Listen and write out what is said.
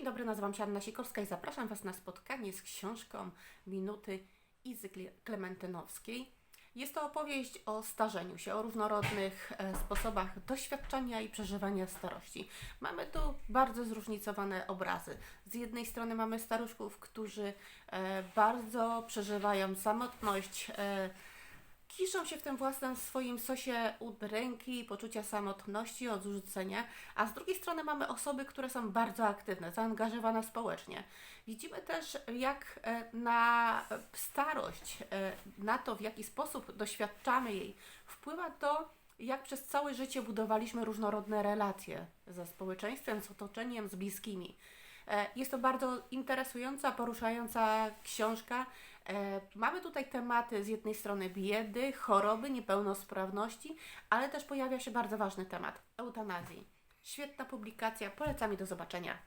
Dzień dobry, nazywam się Anna Sikorska i zapraszam Was na spotkanie z książką Minuty Izy Kle- Klementynowskiej. Jest to opowieść o starzeniu się, o różnorodnych e, sposobach doświadczenia i przeżywania starości. Mamy tu bardzo zróżnicowane obrazy. Z jednej strony mamy staruszków, którzy e, bardzo przeżywają samotność, e, kiszą się w tym własnym swoim sosie udręki, poczucia samotności, odrzucenia, a z drugiej strony mamy osoby, które są bardzo aktywne, zaangażowane społecznie. Widzimy też, jak e, na starość, e, na to, w jaki sposób doświadczamy jej, wpływa to, jak przez całe życie budowaliśmy różnorodne relacje ze społeczeństwem, z otoczeniem, z bliskimi. E, Jest to bardzo interesująca, poruszająca książka. E, Mamy tutaj tematy z jednej strony biedy, choroby, niepełnosprawności, ale też pojawia się bardzo ważny temat eutanazji. Świetna publikacja, polecam i do zobaczenia.